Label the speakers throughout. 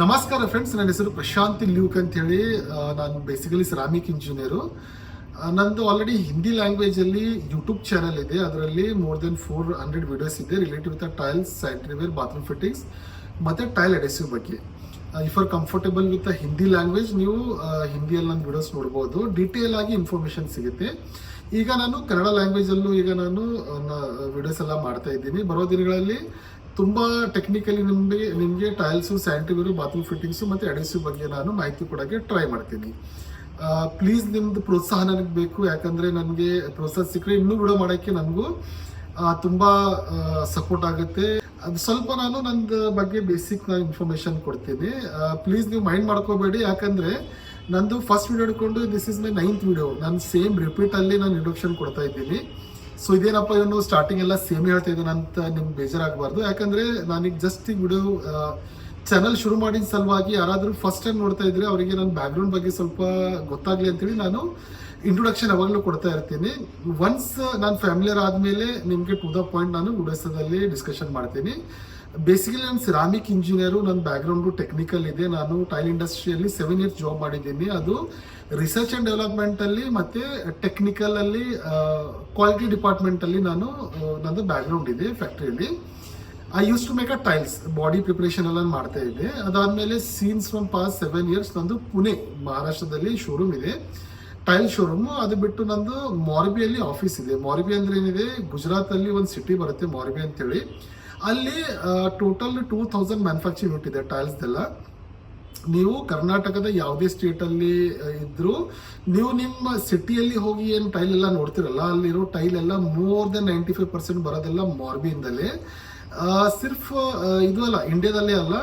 Speaker 1: ನಮಸ್ಕಾರ ಫ್ರೆಂಡ್ಸ್ ನನ್ನ ಹೆಸರು ಪ್ರಶಾಂತ್ ಲ್ಯೂಕ್ ಅಂತ ಹೇಳಿ ನಾನು ಬೇಸಿಕಲಿ ಸಿರಾಮಿಕ್ ಇಂಜಿನಿಯರು ನಂದು ಆಲ್ರೆಡಿ ಹಿಂದಿ ಲ್ಯಾಂಗ್ವೇಜ್ ಅಲ್ಲಿ ಯೂಟ್ಯೂಬ್ ಚಾನಲ್ ಇದೆ. ಅದರಲ್ಲಿ more than four hundred videos ಇದೆ related with tiles sanitaryware bathroom fittings ಮತ್ತೆ ಟೈಲ್ ಅಡೆಸಿವ್ ಬಗ್ಗೆ. If are comfortable with Hindi language ನೀವು ಹಿಂದಿಯಲ್ಲಿ ನನ್ನ ವಿಡಿಯೋಸ್ ನೋಡ್ಬೋದು. ಡೀಟೇಲ್ ಆಗಿ ಇನ್ಫಾರ್ಮೇಷನ್ ಸಿಗುತ್ತೆ. ಈಗ ನಾನು ಕನ್ನಡ ಲ್ಯಾಂಗ್ವೇಜ್ ಅಲ್ಲೂ ಈಗ ನಾನು ವಿಡಿಯೋಸ್ ಎಲ್ಲ ಮಾಡ್ತಾ ಇದ್ದೀನಿ. ಬರೋ ದಿನಗಳಲ್ಲಿ ತುಂಬಾ ಟೆಕ್ನಿಕಲಿ ನಿಮಗೆ ನಿಮಗೆ ಟೈಲ್ಸು ಸ್ಯಾನಿಟರಿ ಬಾತ್ರೂಮ್ ಫಿಟ್ಟಿಂಗ್ಸು ಮತ್ತೆ ಅಡೆಸಿವ್ ಬಗ್ಗೆ ನಾನು ಮಾಹಿತಿ ಕೊಡೋಕ್ಕೆ ಟ್ರೈ ಮಾಡ್ತೀನಿ. ಪ್ಲೀಸ್ ನಿಮ್ದು ಪ್ರೋತ್ಸಾಹ ನನಗೆ ಬೇಕು, ಯಾಕಂದ್ರೆ ನನಗೆ ಪ್ರೋತ್ಸಾಹ ಸಿಕ್ಕರೆ ಇನ್ನೂ ವಿಡಿಯೋ ಮಾಡೋಕ್ಕೆ ನನಗೂ ತುಂಬ ಸಪೋರ್ಟ್ ಆಗುತ್ತೆ. ಅದು ಸ್ವಲ್ಪ ನಾನು ನಂದು ಬಗ್ಗೆ ಬೇಸಿಕ್ ನಾನು ಇನ್ಫಾರ್ಮೇಶನ್ ಕೊಡ್ತೀನಿ. ಪ್ಲೀಸ್ ನೀವು ಮೈಂಡ್ ಮಾಡ್ಕೋಬೇಡಿ, ಯಾಕಂದ್ರೆ ನಂದು ಫಸ್ಟ್ ವಿಡಿಯೋ ಹಿಡ್ಕೊಂಡು this is my ninth video ನಾನು ಸೇಮ್ ರಿಪೀಟ್ ಅಲ್ಲಿ ನಾನು ಇಂಟ್ರೊಡಕ್ಷನ್ ಕೊಡ್ತಾ ಇದ್ದೀನಿ. ಸೊ ಇದೇನಪ್ಪ, ಇವನು ಸ್ಟಾರ್ಟಿಂಗ್ ಎಲ್ಲ ಸೇಮ್ ಹೇಳ್ತಾ ಇದ್ದಾನೆ ಅಂತ ನಿಮ್ಗೆ ಬೇಜಾರಾಗಬಾರ್ದು. ಯಾಕಂದ್ರೆ ನಾನೀಗ ಜಸ್ಟ್ ಈ ವಿಡಿಯೋ ಚಾನಲ್ ಶುರು ಮಾಡಿದ ಸಲುವಾಗಿ ಯಾರಾದರೂ ಫಸ್ಟ್ ಟೈಮ್ ನೋಡ್ತಾ ಇದ್ರೆ ಅವರಿಗೆ ನನ್ನ ಬ್ಯಾಕ್ಗ್ರೌಂಡ್ ಬಗ್ಗೆ ಸ್ವಲ್ಪ ಗೊತ್ತಾಗ್ಲಿ ಅಂತೇಳಿ ನಾನು ಇಂಟ್ರೊಡಕ್ಷನ್ ಯಾವಾಗಲೂ ಕೊಡ್ತಾ ಇರ್ತೀನಿ. ಒನ್ಸ್ ನಾನು ಫ್ಯಾಮಿಲಿಯರ್ ಆದಮೇಲೆ ನಿಮಗೆ ಟು ದ ಪಾಯಿಂಟ್ ನಾನು ವಿಡಿಯೋಸದಲ್ಲಿ ಡಿಸ್ಕಷನ್ ಮಾಡ್ತೀನಿ. ಬೇಸಿಕಲಿ ನಾನು ಸಿರಾಮಿಕ್ ಇಂಜಿನಿಯರು ನನ್ನ ಬ್ಯಾಕ್ಗ್ರೌಂಡು ಟೆಕ್ನಿಕಲ್ ಇದೆ. ನಾನು ಟೈಲ್ ಇಂಡಸ್ಟ್ರಿಯಲ್ಲಿ ಸೆವೆನ್ ಇಯರ್ಸ್ ಜಾಬ್ ಮಾಡಿದ್ದೀನಿ. ಅದು ರಿಸರ್ಚ್ ಆ್ಯಂಡ್ ಡೆವಲಪ್ಮೆಂಟಲ್ಲಿ ಮತ್ತು ಟೆಕ್ನಿಕಲಲ್ಲಿ ಕ್ವಾಲಿಟಿ ಡಿಪಾರ್ಟ್ಮೆಂಟಲ್ಲಿ ನಾನು ನನ್ನದು ನಂದು ಬ್ಯಾಕ್ಗ್ರೌಂಡ್ ಇದೆ ಫ್ಯಾಕ್ಟ್ರಿಯಲ್ಲಿ I use to make a tiles body preparation ಎಲ್ಲ ಮಾಡ್ತಾ ಇದ್ದೆ. ಅದಾದಮೇಲೆ since from past seven years ನಂದು ಪುಣೆ, ಮಹಾರಾಷ್ಟ್ರದಲ್ಲಿ ಶೋರೂಮ್ ಇದೆ. ಟೈಲ್ ಶೋರೂಮು ಅದು ಬಿಟ್ಟು ನಂದು ಮಾರ್ಬಿಯಲ್ಲಿ ಆಫೀಸ್ ಇದೆ. ಮಾರ್ಬಿ ಅಂದ್ರೆ ಏನಿದೆ? ಗುಜರಾತಲ್ಲಿ ಒಂದು ಸಿಟಿ ಬರುತ್ತೆ ಮಾರ್ಬಿ ಅಂತೇಳಿ. ಅಲ್ಲಿ total two thousand manufacturing unit ಇದೆ ಟೈಲ್ಸ್ದೆಲ್ಲ ನೀವು ಕರ್ನಾಟಕದ ಯಾವುದೇ ಸ್ಟೇಟ್ ಅಲ್ಲಿ ಆ, ಇದ್ರು ನೀವು ನಿಮ್ಮ ಸಿಟಿಯಲ್ಲಿ ಹೋಗಿ ಏನು ಟೈಲ್ ಎಲ್ಲ ನೋಡ್ತಿರಲ್ಲ ಅಲ್ಲಿರೋ ಟೈಲ್ ಎಲ್ಲ more than ninety five percent ಬರೋದೆಲ್ಲ ಮಾರ್ಬಿಯಿಂದಲೇ ಸಿರ್ಫ್ ಇದು ಅಲ್ಲ ಇಂಡಿಯಾದಲ್ಲೇ ಅಲ್ಲ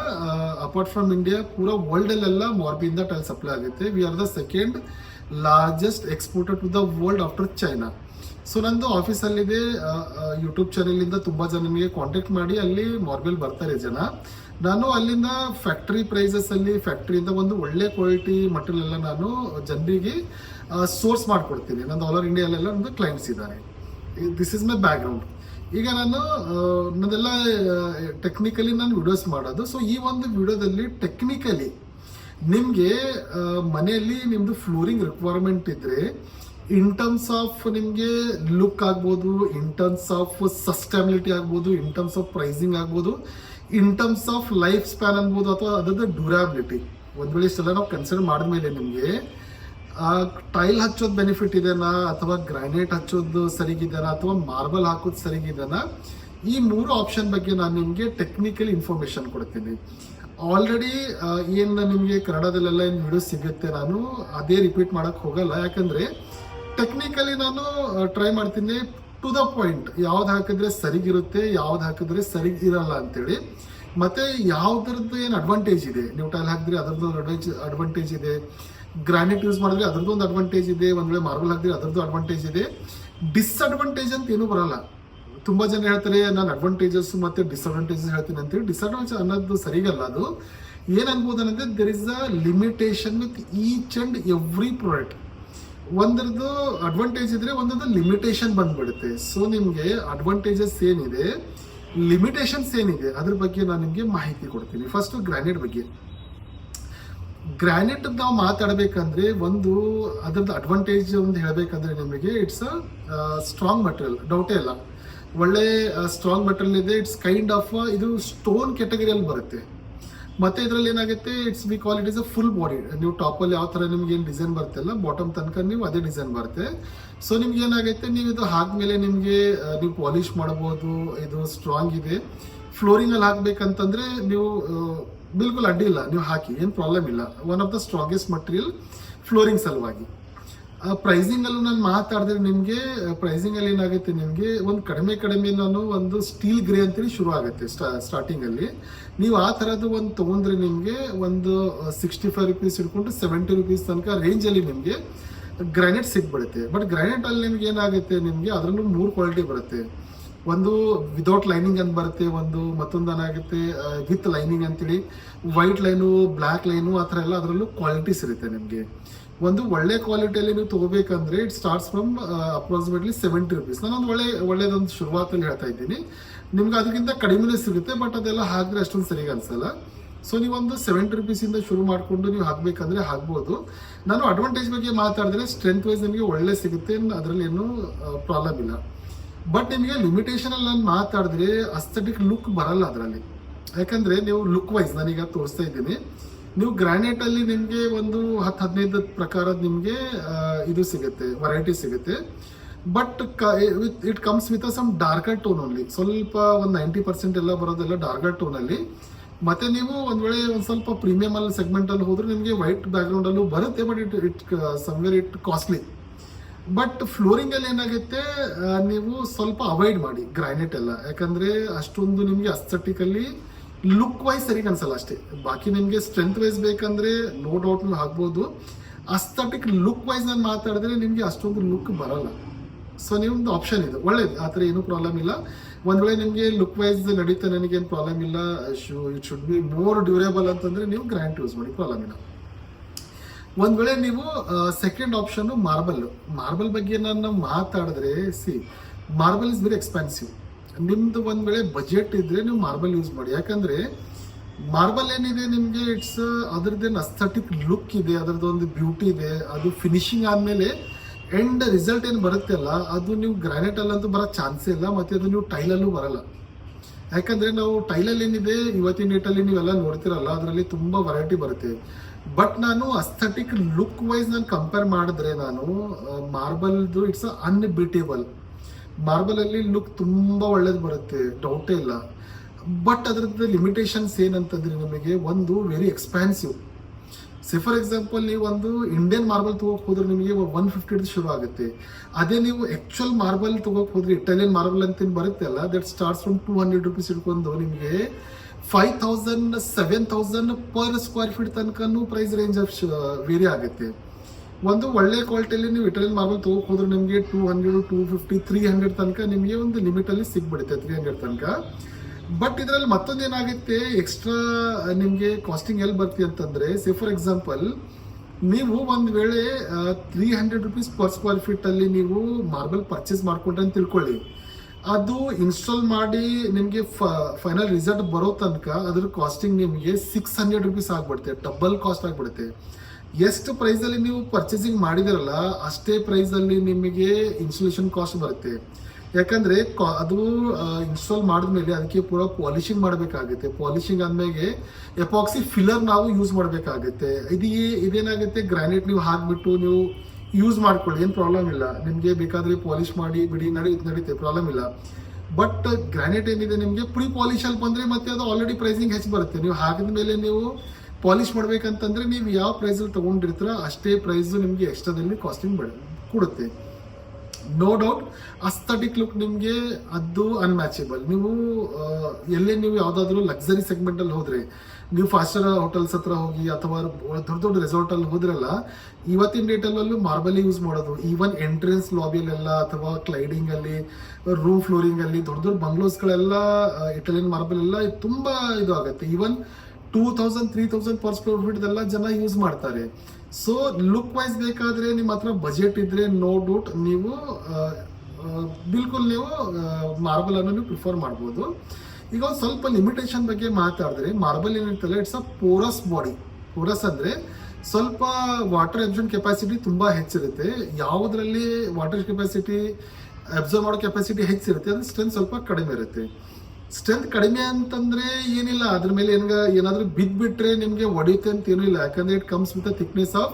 Speaker 1: ಅಪಾರ್ಟ್ ಫ್ರಮ್ ಇಂಡಿಯಾ ಪೂರಾ ವರ್ಲ್ಡ್ ಅಲ್ಲೆಲ್ಲ ಮಾರ್ಬಿಯಿಂದ ಟೈಲ್ ಸಪ್ಲೈ ಆಗುತ್ತೆ. We are the second largest exporter to the world after China so ನಂದು ಆಫೀಸಲ್ಲಿದೆ ಯೂಟ್ಯೂಬ್ ಚಾನೆಲಿಂದ ತುಂಬ ಜನ ನನಗೆ ಕಾಂಟ್ಯಾಕ್ಟ್ ಮಾಡಿ ಅಲ್ಲಿ ಮಾರ್ಬಲ್ ಬರ್ತಾರೆ ಜನ. ನಾನು ಅಲ್ಲಿಂದ ಫ್ಯಾಕ್ಟ್ರಿ ಪ್ರೈಸಸ್ ಅಲ್ಲಿ ಫ್ಯಾಕ್ಟ್ರಿಯಿಂದ ಒಂದು ಒಳ್ಳೆ ಕ್ವಾಲಿಟಿ ಮಟೀರಿಯಲ್ ಎಲ್ಲ ನಾನು ಜನರಿಗೆ ಸೋರ್ಸ್ ಮಾಡಿಕೊಡ್ತೀನಿ. ನಂದು ಆಲ್ ಓವರ್ ಇಂಡಿಯಾಲೆಲ್ಲ ನಂದು ಕ್ಲೈಂಟ್ಸ್ ಇದ್ದಾರೆ. ದಿಸ್ ಇಸ್ ಮೈ ಬ್ಯಾಕ್ಗ್ರೌಂಡ್ ಈಗ ನಾನು ಆ, ನನ್ನೆಲ್ಲ ಟೆಕ್ನಿಕಲಿ ನಾನು ವಿಡಿಯೋಸ್ ಮಾಡೋದು. ಸೊ ಈ ಒಂದು ವಿಡಿಯೋದಲ್ಲಿ ಟೆಕ್ನಿಕಲಿ ನಿಮಗೆ ಮನೆಯಲ್ಲಿ ನಿಮ್ಮದು ಫ್ಲೋರಿಂಗ್ ರಿಕ್ವೈರ್ಮೆಂಟ್ ಇದ್ರೆ ಇನ್ ಟರ್ಮ್ಸ್ ಆಫ್ ನಿಮಗೆ ಲುಕ್ ಆಗ್ಬೋದು ಇನ್ ಟರ್ಮ್ಸ್ ಆಫ್ ಸಸ್ಟೆಬಿಲಿಟಿ ಆಗ್ಬೋದು ಇನ್ ಟರ್ಮ್ಸ್ ಆಫ್ ಪ್ರೈಸಿಂಗ್ ಆಗ್ಬೋದು in terms of life span ಅನ್ಬೋದು ಅಥವಾ ಅದರ ಡ್ಯೂರಾಬಿಲಿಟಿ ಒಂದು ವೇಳೆ ಇಷ್ಟೆಲ್ಲ ನಾವು ಕನ್ಸಿಡರ್ ಮಾಡಿದ್ಮೇಲೆ ನಿಮಗೆ ಟೈಲ್ ಹಚ್ಚೋದು ಬೆನಿಫಿಟ್ ಇದೆನಾ, ಅಥವಾ ಗ್ರಾನೈಟ್ ಹಚ್ಚೋದು ಸರಿಗಿದೆನಾ ಅಥವಾ ಮಾರ್ಬಲ್ ಹಾಕೋದು ಸರಿಗಿದೆನಾ ಈ ಮೂರು ಆಪ್ಷನ್ ಬಗ್ಗೆ ನಾನು ನಿಮಗೆ ಟೆಕ್ನಿಕಲ್ ಇನ್ಫಾರ್ಮೇಶನ್ ಕೊಡ್ತೀನಿ. ಆಲ್ರೆಡಿ ಏನು ನಿಮಗೆ ಕನ್ನಡದಲ್ಲೆಲ್ಲ ಏನು ವಿಡಿಯೋ ಸಿಗುತ್ತೆ ನಾನು ಅದೇ ರಿಪೀಟ್ ಮಾಡಕ್ ಹೋಗಲ್ಲ. ಯಾಕಂದ್ರೆ ಟೆಕ್ನಿಕಲಿ ನಾನು ಟ್ರೈ ಮಾಡ್ತೀನಿ ಟು ದ ಪಾಯಿಂಟ್ ಯಾವ್ದು ಹಾಕಿದ್ರೆ ಸರಿಗಿರುತ್ತೆ, ಯಾವ್ದು ಹಾಕಿದ್ರೆ ಸರಿ ಇರಲ್ಲ ಅಂತೇಳಿ. ಮತ್ತೆ ಯಾವ್ದ್ರದ್ದು ಏನು ಅಡ್ವಾಂಟೇಜ್ ಇದೆ? ನೀವು ಟೈಲ್ ಹಾಕಿದ್ರೆ ಅದ್ರದ್ದು ಅಡ್ವಾಂಟೇಜ್ ಅಡ್ವಾಂಟೇಜ್ ಇದೆ. ಗ್ರಾನೈಟ್ ಯೂಸ್ ಮಾಡಿದ್ರೆ ಅದ್ರದ್ದು ಒಂದು ಅಡ್ವಾಂಟೇಜ್ ಇದೆ. ಒಂದ್ ವೇಳೆ ಮಾರ್ಬಲ್ ಹಾಕಿದ್ರೆ ಅದ್ರದ್ದು ಅಡ್ವಾಂಟೇಜ್ ಇದೆ. ಡಿಸ್ಅಡ್ವಾಂಟೇಜ್ ಅಂತ ಏನೂ ಬರಲ್ಲ. ತುಂಬಾ ಜನ ಹೇಳ್ತಾರೆ, ನಾನು ಅಡ್ವಾಂಟೇಜಸ್ ಮತ್ತೆ ಡಿಸ್ಅಡ್ವಾಂಟೇಜಸ್ ಹೇಳ್ತೀನಿ ಅಂತೇಳಿ. ಡಿಸ್ಅಡ್ವಾಂಟೇಜ್ ಅನ್ನೋದು ಸರಿಗಲ್ಲ ಅದು. ಏನ್ ಅನ್ಬೋದು there is a limitation with each and every product ಒಂದ್ರದ್ದು advantage ಇದ್ರೆ ಒಂದೊಂದು ಲಿಮಿಟೇಷನ್ ಬಂದ್ಬಿಡುತ್ತೆ. ಸೊ ನಿಮಗೆ ಅಡ್ವಾಂಟೇಜಸ್ ಏನಿದೆ? ಲಿಮಿಟೇಷನ್ಸ್ ಏನಿದೆ? ಅದ್ರ ಬಗ್ಗೆ ನಾನು ನಿಮಗೆ ಮಾಹಿತಿ ಕೊಡ್ತೀನಿ. ಫಸ್ಟ್ ಗ್ರಾನೈಟ್ ಬಗ್ಗೆ. ಗ್ರಾನೈಟ್ ನಾವು ಮಾತಾಡಬೇಕಂದ್ರೆ ಒಂದು ಅದ್ರದ್ದು ಅಡ್ವಾಂಟೇಜ್ ಒಂದು ಹೇಳಬೇಕಂದ್ರೆ ನಿಮಗೆ ಇಟ್ಸ್ ಅ ಸ್ಟ್ರಾಂಗ್ ಮಟೀರಿಯಲ್ ಡೌಟೇ ಇಲ್ಲ. ಒಳ್ಳೆ ಸ್ಟ್ರಾಂಗ್ ಮಟೀರಿಯಲ್ ಇದೆ. ಇಟ್ಸ್ ಕೈಂಡ್ ಆಫ್ ಇದು ಸ್ಟೋನ್ ಕ್ಯಾಟಗರಿಯಲ್ಲಿ ಬರುತ್ತೆ. ಮತ್ತೆ ಇದರಲ್ಲಿ ಏನಾಗುತ್ತೆ it's we call it is a full body ನೀವು ಟಾಪಲ್ಲಿ ಯಾವ ಥರ ನಿಮ್ಗೆ ಏನು ಡಿಸೈನ್ ಬರುತ್ತೆ ಅಲ್ಲ ಬಾಟಮ್ ತನಕ ನೀವು ಅದೇ ಡಿಸೈನ್ ಬರುತ್ತೆ. ಸೊ ನಿಮ್ಗೆ ಏನಾಗುತ್ತೆ, ನೀವು ಇದು ಹಾಕ್ಮೇಲೆ ನಿಮಗೆ ನೀವು ಪಾಲಿಶ್ ಮಾಡಬಹುದು, ಇದು ಸ್ಟ್ರಾಂಗ್ ಇದೆ. ಫ್ಲೋರಿಂಗ್ ಅಲ್ಲಿ ಹಾಕ್ಬೇಕಂತಂದ್ರೆ ನೀವು ಬಿಲ್ಕುಲ್ ಅಡ್ಡಿಲ್ಲ ನೀವು ಹಾಕಿ, ಏನು ಪ್ರಾಬ್ಲಮ್ ಇಲ್ಲ. One of the strongest material flooring ಸಲುವಾಗಿ. ಪ್ರೈಸಿಂಗ್ ಅಲ್ಲೂ ನಾನು ಮಾತಾಡಿದ್ರೆ ನಿಮಗೆ ಪ್ರೈಸಿಂಗ್ ಅಲ್ಲಿ ಏನಾಗುತ್ತೆ ನಿಮಗೆ, ಒಂದು ಕಡಿಮೆ ಕಡಿಮೆ ನಾನು ಒಂದು ಸ್ಟೀಲ್ ಗ್ರೇ ಅಂತೇಳಿ ಶುರು ಆಗುತ್ತೆ ಸ್ಟಾರ್ಟಿಂಗ್ ಅಲ್ಲಿ ನೀವು ಆ ಥರದ್ದು ಒಂದು ತೊಗೊಂಡ್ರೆ ನಿಮಗೆ ಒಂದು ಸಿಕ್ಸ್ಟಿ ಫೈವ್ ರುಪೀಸ್ ಹಿಡ್ಕೊಂಡು ಸೆವೆಂಟಿ ರುಪೀಸ್ ತನಕ ರೇಂಜ್ ಅಲ್ಲಿ ನಿಮಗೆ ಗ್ರಾನೈಟ್ ಸಿಕ್ಬಿಡುತ್ತೆ ಬಟ್ ಗ್ರಾನೈಟ್ ಅಲ್ಲಿ ನಿಮ್ಗೆ ಏನಾಗುತ್ತೆ, ನಿಮಗೆ ಅದರಲ್ಲೂ ಮೂರು ಕ್ವಾಲಿಟಿ ಬರುತ್ತೆ. ಒಂದು ವಿದೌಟ್ ಲೈನಿಂಗ್ ಅಂತ ಬರುತ್ತೆ, ಒಂದು ಮತ್ತೊಂದು ಏನಾಗುತ್ತೆ ವಿತ್ ಲೈನಿಂಗ್ ಅಂತೇಳಿ ವೈಟ್ ಲೈನು ಬ್ಲ್ಯಾಕ್ ಲೈನು ಆ ಥರ ಎಲ್ಲ ಅದರಲ್ಲೂ ಕ್ವಾಲಿಟೀಸ್ ಇರುತ್ತೆ ನಿಮಗೆ. ಒಂದು ಒಳ್ಳೆ ಕ್ವಾಲಿಟಿಯಲ್ಲಿ ನೀವು ತಗೋಬೇಕಂದ್ರೆ it starts from approximately seventy rupees ಒಂದು ಒಳ್ಳೆ ಒಳ್ಳೆಯದೊಂದು ಶುರುವಾತಲ್ಲಿ ಹೇಳ್ತಾ ಇದ್ದೀನಿ. ನಿಮ್ಗೆ ಅದಕ್ಕಿಂತ ಕಡಿಮೆನೇ ಸಿಗುತ್ತೆ ಬಟ್ ಅದೆಲ್ಲ ಹಾಕಿದ್ರೆ ಅಷ್ಟೊಂದು ಸರಿ ಅನ್ಸಲ್ಲ. ಸೊ ನೀವೊಂದು ಸೆವೆಂಟಿ ರುಪೀಸಿಂದ ಶುರು ಮಾಡಿಕೊಂಡು ನೀವು ಹಾಕಬೇಕಂದ್ರೆ ಹಾಕ್ಬೋದು. ನಾನು ಅಡ್ವಾಂಟೇಜ್ ಬಗ್ಗೆ ಮಾತಾಡಿದ್ರೆ ಸ್ಟ್ರೆಂತ್ ವೈಸ್ ನಿಮಗೆ ಒಳ್ಳೆ ಸಿಗುತ್ತೆ, ಅದರಲ್ಲಿ ಏನೂ ಪ್ರಾಬ್ಲಮ್ ಇಲ್ಲ. ಬಟ್ ನಿಮಗೆ ಲಿಮಿಟೇಷನ್ ಅಲ್ಲಿ ನಾನು ಮಾತಾಡಿದ್ರೆ ಅಸ್ಥೆಟಿಕ್ ಲುಕ್ ಬರಲ್ಲ ಅದರಲ್ಲಿ. ಯಾಕಂದ್ರೆ ನೀವು ಲುಕ್ ವೈಸ್ ನಾನೀಗ ತೋರಿಸ್ತಾ ಇದ್ದೀನಿ. ನೀವು ಗ್ರಾನೈಟ್ ಅಲ್ಲಿ ನಿಮಗೆ ಒಂದು ಹತ್ತು ಹದಿನೈದು ಪ್ರಕಾರದ ನಿಮಗೆ ಇದು ಸಿಗುತ್ತೆ ವೆರೈಟಿ ಸಿಗುತ್ತೆ. But it comes with some darker tone only ಸ್ವಲ್ಪ ಒಂದು ನೈಂಟಿ ಪರ್ಸೆಂಟ್ ಎಲ್ಲ ಬರೋದೆಲ್ಲ ಡಾರ್ಕರ್ ಅಲ್ಲಿ. ಮತ್ತೆ ನೀವು ಒಂದ್ ವೇಳೆ ಒಂದು ಸ್ವಲ್ಪ ಪ್ರೀಮಿಯಂ ಅಲ್ಲಿ ಸೆಗ್ಮೆಂಟ್ ಅಲ್ಲಿ ಹೋದ್ರೆ ನಿಮಗೆ ವೈಟ್ ಬ್ಯಾಕ್ ಗ್ರೌಂಡ್ ಅಲ್ಲೂ ಬರುತ್ತೆ but it it somewhere it costly but flooring ಅಲ್ಲಿ ಏನಾಗುತ್ತೆ ನೀವು ಸ್ವಲ್ಪ ಅವಾಯ್ಡ್ ಮಾಡಿ ಗ್ರಾನೈಟ್ ಎಲ್ಲ. ಯಾಕಂದ್ರೆ ಅಷ್ಟೊಂದು ನಿಮಗೆ ಅಸ್ಥೆಟಿಕಲ್ಲಿ ಲುಕ್ ವೈಸ್ ಸರಿ ಅನ್ಸಲ್ಲ ಅಷ್ಟೇ. ಬಾಕಿ ನಿಮಗೆ ಸ್ಟ್ರೆಂತ್ ವೈಸ್ ಬೇಕಂದ್ರೆ ನೋ ಡೌಟ್ ಆಗ್ಬೋದು ಅಸ್ಥೆಟಿಕ್ ಲುಕ್ ವೈಸ್ ನಾನು ಮಾತಾಡಿದ್ರೆ ನಿಮಗೆ ಅಷ್ಟೊಂದು ಲುಕ್ ಬರಲ್ಲ. ಸೊ ನಿಮ್ದು ಆಪ್ಷನ್ ಇದೆ. ಒಳ್ಳೇದು. ಆ ಥರ ಏನೂ ಪ್ರಾಬ್ಲಮ್ ಇಲ್ಲ. ಒಂದ್ ವೇಳೆ ನಿಮಗೆ ಲುಕ್ ವೈಸ್ ನಡೀತಾ ನನಗೇನು ಪ್ರಾಬ್ಲಮ್ ಇಲ್ಲ, so it should be more durable ಅಂತಂದ್ರೆ ನೀವು ಗ್ರ್ಯಾಂಟ್ ಯೂಸ್ ಮಾಡಿ ಪ್ರಾಬ್ಲಮ್ ಇಲ್ಲ. ಒಂದ್ ವೇಳೆ ನೀವು ಸೆಕೆಂಡ್ ಆಪ್ಷನ್ ಮಾರ್ಬಲ್ ಮಾರ್ಬಲ್ ಬಗ್ಗೆ ನಾನು ಮಾತಾಡಿದ್ರೆ see marble is very expensive ನಿಮ್ದು ಒಂದ್ ವೇಳೆ ಬಜೆಟ್ ಇದ್ರೆ ನೀವು ಮಾರ್ಬಲ್ ಯೂಸ್ ಮಾಡಿ. ಯಾಕಂದ್ರೆ ಮಾರ್ಬಲ್ ಏನಿದೆ ನಿಮಗೆ ಇಟ್ಸ್ ಅದ್ರದ್ದೇನು ಅಸ್ಥೆಟಿಕ್ ಲುಕ್ ಇದೆ, ಅದರದ್ದು ಒಂದು ಬ್ಯೂಟಿ ಇದೆ, ಅದು ಫಿನಿಶಿಂಗ್ ಆದಮೇಲೆ ಎಂಡ್ ರಿಸಲ್ಟ್ ಏನು ಬರುತ್ತೆ ಅಲ್ಲ, ಅದು ನೀವು ಗ್ರಾನೈಟ್ ಅಲ್ಲಂತೂ ಬರೋ ಚಾನ್ಸೇ ಇಲ್ಲ, ಮತ್ತೆ ಅದು ನೀವು ಟೈಲಲ್ಲೂ ಬರಲ್ಲ. ಯಾಕಂದ್ರೆ ನಾವು ಟೈಲಲ್ಲಿ ಏನಿದೆ, ಇವತ್ತಿನ ಡೇಟಲ್ಲಿ ನೀವೆಲ್ಲ ನೋಡ್ತಿರಲ್ಲ, ಅದರಲ್ಲಿ ತುಂಬಾ ವೆರೈಟಿ ಬರುತ್ತೆ. ಬಟ್ ನಾನು ಅಸ್ಥೆಟಿಕ್ ಲುಕ್ ವೈಸ್ ನಾನು ಕಂಪೇರ್ ಮಾಡಿದ್ರೆ ನಾನು ಮಾರ್ಬಲ್ದು ಇಟ್ಸ್ ಅನ್ಬಿಟೇಬಲ್ ಮಾರ್ಬಲ್ ಅಲ್ಲಿ ಲುಕ್ ತುಂಬಾ ಒಳ್ಳೇದು ಬರುತ್ತೆ ಡೌಟೇ ಇಲ್ಲ. ಬಟ್ ಅದರದ್ದು ಲಿಮಿಟೇಷನ್ಸ್ ಏನಂತಂದ್ರೆ ನಿಮಗೆ ಒಂದು ವೆರಿ ಎಕ್ಸ್ಪ್ಯಾನ್ಸಿವ್ ಸೆ ಫಾರ್ ಎಕ್ಸಾಂಪಲ್ ನೀವು ಒಂದು ಇಂಡಿಯನ್ ಮಾರ್ಬಲ್ ತಗೋಕ್ ಹೋದ್ರೆ ನಿಮಗೆ ಒನ್ ಫಿಫ್ಟಿ ಶುರು ಆಗುತ್ತೆ. ಅದೇ ನೀವು ಆಕ್ಚುವಲ್ ಮಾರ್ಬಲ್ ತಗೋಕ್ ಹೋದ್ರೆ ಇಟಾಲಿಯನ್ ಮಾರ್ಬಲ್ ಅಂತ ಬರುತ್ತೆ ಅಲ್ಲ that starts from two hundred rupees ಇಟ್ಕೊಂಡು ನಿಮಗೆ five thousand seven thousand per square feet ತನಕ ಪ್ರೈಸ್ ರೇಂಜ್ ಆಫ್ ವೇರಿ ಆಗುತ್ತೆ. ಒಂದು ಒಳ್ಳೆ ಕ್ವಾಲಿಟಿಯಲ್ಲಿ ನೀವು ಇಟಲಿಯನ್ ಮಾರ್ಬಲ್ ತಗೋಕ್ ಹೋದ್ರೆ ನಿಮಗೆ two hundred two fifty three hundred ತನಕ ನಿಮಗೆ ಒಂದು ಲಿಮಿಟ್ ಅಲ್ಲಿ ಸಿಗ್ಬಿಡುತ್ತೆ ತ್ರೀ ಹಂಡ್ರೆಡ್ ತನಕ. ಬಟ್ ಇದರಲ್ಲಿ ಮತ್ತೊಂದು ಏನಾಗುತ್ತೆ ಎಕ್ಸ್ಟ್ರಾ ನಿಮಗೆ ಕಾಸ್ಟಿಂಗ್ ಎಲ್ಲಿ ಬರ್ತೀವಿ ಅಂತಂದ್ರೆ ಸೇ ಫಾರ್ ಎಕ್ಸಾಂಪಲ್ ನೀವು ಒಂದು ವೇಳೆ three hundred rupees per square feet ಅಲ್ಲಿ ನೀವು ಮಾರ್ಬಲ್ ಪರ್ಚೇಸ್ ಮಾಡ್ಕೊಂಡ್ರೆ ಅಂತ ತಿಳ್ಕೊಳ್ಳಿ. ಅದು ಇನ್ಸ್ಟಾಲ್ ಮಾಡಿ ನಿಮಗೆ ಫೈನಲ್ ರಿಸಲ್ಟ್ ಬರೋ ತನಕ ಅದ್ರ ಕಾಸ್ಟಿಂಗ್ ನಿಮಗೆ ಸಿಕ್ಸ್ ಹಂಡ್ರೆಡ್ ರುಪೀಸ್ ಆಗ್ಬಿಡುತ್ತೆ ಡಬಲ್ ಕಾಸ್ಟ್ ಆಗ್ಬಿಡುತ್ತೆ. ಎಷ್ಟು ಪ್ರೈಸ್ ಅಲ್ಲಿ ನೀವು ಪರ್ಚೇಸಿಂಗ್ ಮಾಡಿದಿರಲ್ಲ, ಅಷ್ಟೇ ಪ್ರೈಸ್ ಅಲ್ಲಿ ನಿಮಗೆ ಇನ್ಸ್ಟಾಲೇಷನ್ ಕಾಸ್ಟ್ ಬರುತ್ತೆ. ಯಾಕಂದ್ರೆ ಅದು ಇನ್ಸ್ಟಾಲ್ ಮಾಡಿದ್ಮೇಲೆ ಅದಕ್ಕೆ ಪೂರ ಪಾಲಿಶಿಂಗ್ ಮಾಡಬೇಕಾಗುತ್ತೆ. ಪಾಲಿಶಿಂಗ್ ಆದ್ಮೇಲೆ ಎಪಾಕ್ಸಿ ಫಿಲ್ಲರ್ ನಾವು ಯೂಸ್ ಮಾಡಬೇಕಾಗುತ್ತೆ. ಇದು ಇದೇನಾಗುತ್ತೆ? ಗ್ರಾನೈಟ್ ನೀವು ಹಾಕ್ಬಿಟ್ಟು ನೀವು ಯೂಸ್ ಮಾಡ್ಕೊಳ್ಳಿ, ಏನು ಪ್ರಾಬ್ಲಮ್ ಇಲ್ಲ. ನಿಮಗೆ ಬೇಕಾದರೆ ಪಾಲಿಶ್ ಮಾಡಿ, ಬಿಡಿ, ನಡಿ, ನಡೀತೆ ಪ್ರಾಬ್ಲಮ್ ಇಲ್ಲ. ಬಟ್ ಗ್ರಾನೈಟ್ ಏನಿದೆ ನಿಮಗೆ? ಪ್ರೀ ಪಾಲಿಶ್ ಬಂದರೆ ಬಂದ್ರೆ ಮತ್ತೆ ಅದು ಆಲ್ರೆಡಿ ಪ್ರೈಸಿಂಗ್ ಹೆಚ್ಚು ಬರುತ್ತೆ. ನೀವು ಹಾಕಿದ ಮೇಲೆ ನೀವು ಪಾಲಿಶ್ ಮಾಡ್ಬೇಕಂತಂದ್ರೆ ನೀವು ಯಾವ ಪ್ರೈಸಲ್ಲಿ ತಗೊಂಡಿರ್ತೀರ ಅಷ್ಟೇ ಪ್ರೈಸ್ ನಿಮಗೆ ಎಕ್ಸ್ಟ್ರಾದಲ್ಲಿ ಕಾಸ್ಟಿಂಗ್ ಬಡ, ಕೊಡುತ್ತೆ. ನೋ ಡೌಟ್ ಅಸ್ಥೆಟಿಕ್ ಲುಕ್ ನಿಮಗೆ ಅದು ಅನ್ಮ್ಯಾಚಬಲ್ ನೀವು ಎಲ್ಲೇ ನೀವು ಯಾವುದಾದ್ರೂ ಲಕ್ಸರಿ ಸೆಗ್ಮೆಂಟ್ ಅಲ್ಲಿ ಹೋದ್ರೆ, ನೀವು ಫಾಸ್ಟರ್ ಸ್ಟಾರ್ ಹೋಟೆಲ್ಸ್ ಹತ್ರ ಹೋಗಿ ಅಥವಾ ದೊಡ್ಡ ದೊಡ್ಡ ರೆಸಾರ್ಟ್ ಅಲ್ಲಿ ಹೋದ್ರಲ್ಲ, ಇವತ್ತಿನ ಡೇಟ್ ಅಲ್ಲಿ ಮಾರ್ಬಲ್ ಯೂಸ್ ಮಾಡೋದು. ಈವನ್ ಎಂಟ್ರೆನ್ಸ್ ಲಾಬಿಯಲ್ಲೆಲ್ಲ ಅಥವಾ ಕ್ಲೈಡಿಂಗ್ ಅಲ್ಲಿ ರೂಮ್ ಫ್ಲೋರಿಂಗ್ ಅಲ್ಲಿ ದೊಡ್ಡ ದೊಡ್ಡ ಬಂಗ್ಲೋಸ್ಗಳೆಲ್ಲ ಇಟಾಲಿಯನ್ ಮಾರ್ಬಲ್ ಎಲ್ಲ ತುಂಬಾ ಇದು ಆಗುತ್ತೆ. Even two thousand three thousand per square feet ಎಲ್ಲ ಜನ ಯೂಸ್ ಮಾಡ್ತಾರೆ. ಸೊ ಲುಕ್ ವೈಸ್ ಬೇಕಾದ್ರೆ ನಿಮ್ಮ ಹತ್ರ ಬಜೆಟ್ ಇದ್ರೆ ನೋ ಡೌಟ್ ನೀವು ಬಿಲ್ಕುಲ್ ನೀವು ಮಾರ್ಬಲ್ ಅನ್ನು ಪ್ರಿಫರ್ ಮಾಡ್ಬೋದು. ಈಗ ಒಂದು ಸ್ವಲ್ಪ ಲಿಮಿಟೇಷನ್ ಬಗ್ಗೆ ಮಾತಾಡಿದ್ರೆ marble ಏನಿರ್ತಲ್ಲ it's a porous body porous ಅಂದ್ರೆ ಸ್ವಲ್ಪ ವಾಟರ್ ಅಬ್ಸರ್ವ್ ಕೆಪಾಸಿಟಿ ತುಂಬಾ ಹೆಚ್ಚಿರುತ್ತೆ. ಯಾವುದರಲ್ಲಿ ವಾಟರ್ ಕೆಪಾಸಿಟಿ ಅಬ್ಸರ್ವ್ ಮಾಡೋ ಕೆಪಾಸಿಟಿ ಹೆಚ್ಚಿರುತ್ತೆ ಅದ್ರ ಸ್ಟ್ರೆಂತ್ ಸ್ವಲ್ಪ ಕಡಿಮೆ ಇರುತ್ತೆ. ಸ್ಟ್ರೆಂತ್ ಕಡಿಮೆ ಅಂತಂದ್ರೆ ಏನಿಲ್ಲ. ಅದ್ರ ಮೇಲೆ ಏನಾಗ ಏನಾದ್ರೂ ಬಿದ್ಬಿಟ್ರೆ ನಿಮಗೆ ಒಡೆಯುತ್ತೆ ಅಂತ ಏನೂ ಇಲ್ಲ. ಯಾಕಂದ್ರೆ it comes with thickness of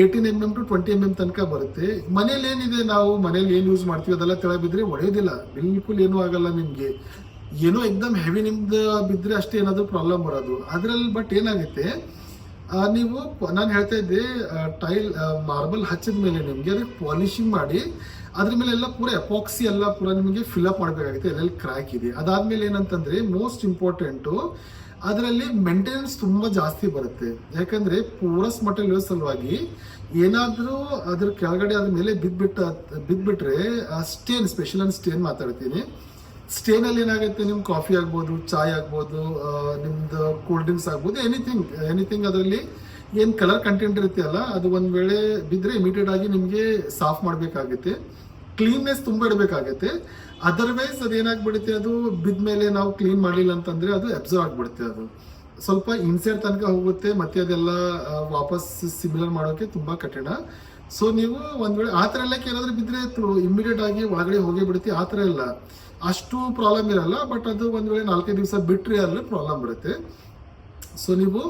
Speaker 1: eighteen M M to twenty M M ತನಕ ಬರುತ್ತೆ. ಮನೇಲಿ ಏನಿದೆ ನಾವು? ಮನೇಲಿ ಏನು ಯೂಸ್ ಮಾಡ್ತೀವಿ? ಅದೆಲ್ಲ ತೆಳ ಬಿದ್ರೆ ಒಡೆಯೋದಿಲ್ಲ ಬಿಲ್ಕುಲ್ ಏನೂ ಆಗಲ್ಲ ನಿಮಗೆ. ಏನೋ ಎಕ್ದಮ್ ಹೆವಿ ನಿಮ್ದು ಬಿದ್ರೆ ಅಷ್ಟೇ ಏನಾದ್ರೂ ಪ್ರಾಬ್ಲಮ್ ಬರೋದು. ಅದರಲ್ಲಿ ಬಟ್ ಏನಾಗುತ್ತೆ? ನೀವು ನಾನು ಹೇಳ್ತಾ ಇದ್ದೆ ಟೈಲ್ ಮಾರ್ಬಲ್ ಹಚ್ಚಿದ ಮೇಲೆ ನಿಮಗೆ ಅದಕ್ಕೆ ಪಾಲಿಶಿಂಗ್ ಮಾಡಿ ಅದ್ರ ಮೇಲೆ ಎಲ್ಲ ಪೂರ ಎಪಾಕ್ಸಿ ಎಲ್ಲ ಪೂರ ನಿಮಗೆ ಫಿಲ್ಅಪ್ ಮಾಡಬೇಕಾಗುತ್ತೆ ಎಲ್ಲೆಲ್ಲಿ ಕ್ರ್ಯಾಕ್ ಇದೆ. ಅದಾದ್ಮೇಲೆ ಏನಂತಂದ್ರೆ ಮೋಸ್ಟ್ ಇಂಪಾರ್ಟೆಂಟು ಅದರಲ್ಲಿ ಮೇಂಟೆನೆನ್ಸ್ ತುಂಬ ಜಾಸ್ತಿ ಬರುತ್ತೆ. ಯಾಕಂದ್ರೆ ಪೂರಸ್ ಮಟೀರಿಯಲ್ ಸಲುವಾಗಿ ಏನಾದರೂ ಅದ್ರ ಕೆಳಗಡೆ ಅದ್ರ ಮೇಲೆ ಬಿದ್ದ್ಬಿಟ್ಟ ಬಿದ್ದ್ಬಿಟ್ರೆ ಸ್ಟೇನ್ ಸ್ಪೆಷಲ್ ಅಂಡ್ ಸ್ಟೇನ್ ಮಾತಾಡ್ತೀನಿ. ಸ್ಟೇನಲ್ಲಿ ಏನಾಗುತ್ತೆ ನಿಮ್ ಕಾಫಿ ಆಗ್ಬೋದು, ಚಾಯ್ ಆಗ್ಬೋದು ನಿಮ್ದು ಕೂಲ್ ಡ್ರಿಂಕ್ಸ್ ಆಗ್ಬೋದು ಎನಿಥಿಂಗ್ ಎನಿಥಿಂಗ್ ಅದರಲ್ಲಿ ಏನ್ ಕಲರ್ ಕಂಟೆಂಟ್ ಇರುತ್ತೆ ಅಲ್ಲ, ಅದು ಒಂದ್ ವೇಳೆ ಬಿದ್ರೆ ಇಮಿಡಿಯೇಟ್ ಆಗಿ ನಿಮಗೆ ಸಾಫ್ ಮಾಡಬೇಕಾಗುತ್ತೆ. ಕ್ಲೀನ್ನೆಸ್ ತುಂಬಾ ಇಡಬೇಕಾಗತ್ತೆ. ಅದರ್ವೈಸ್ ಅದೇನಾಗ್ಬಿಡುತ್ತೆ ಅದು ಬಿದ್ಮೇಲೆ ನಾವು ಕ್ಲೀನ್ ಮಾಡಿಲ್ಲ ಅಂತಂದ್ರೆ ಅದು ಅಬ್ಸರ್ವ್ ಆಗ್ಬಿಡುತ್ತೆ ಅದು. ಸ್ವಲ್ಪ ಇನ್ಸೈಡ್ ತನಕ ಹೋಗುತ್ತೆ, ಮತ್ತೆ ಅದೆಲ್ಲ ವಾಪಸ್ ಸಿಮಿಲರ್ ಮಾಡೋಕೆ ತುಂಬಾ ಕಠಿಣ. ಸೊ ನೀವು ಒಂದ್ ವೇಳೆ ಆ ಥರ ಎಲ್ಲ ಏನಾದ್ರೂ ಬಿದ್ದರೆ ಇಮಿಡಿಯೇಟ್ ಆಗಿ ಒಳಗಡೆ ಹೋಗಿ ಬಿಡುತ್ತೆ, ಆ ಥರ ಇಲ್ಲ. ಅಷ್ಟು ಪ್ರಾಬ್ಲಮ್ ಇರಲ್ಲ ಬಟ್ ಅದು ಒಂದ್ ವೇಳೆ ನಾಲ್ಕೈದು ದಿವಸ ಬಿಟ್ಟರೆ ಅಲ್ಲಿ ಪ್ರಾಬ್ಲಮ್ ಬರುತ್ತೆ. ಸೊ ನೀವು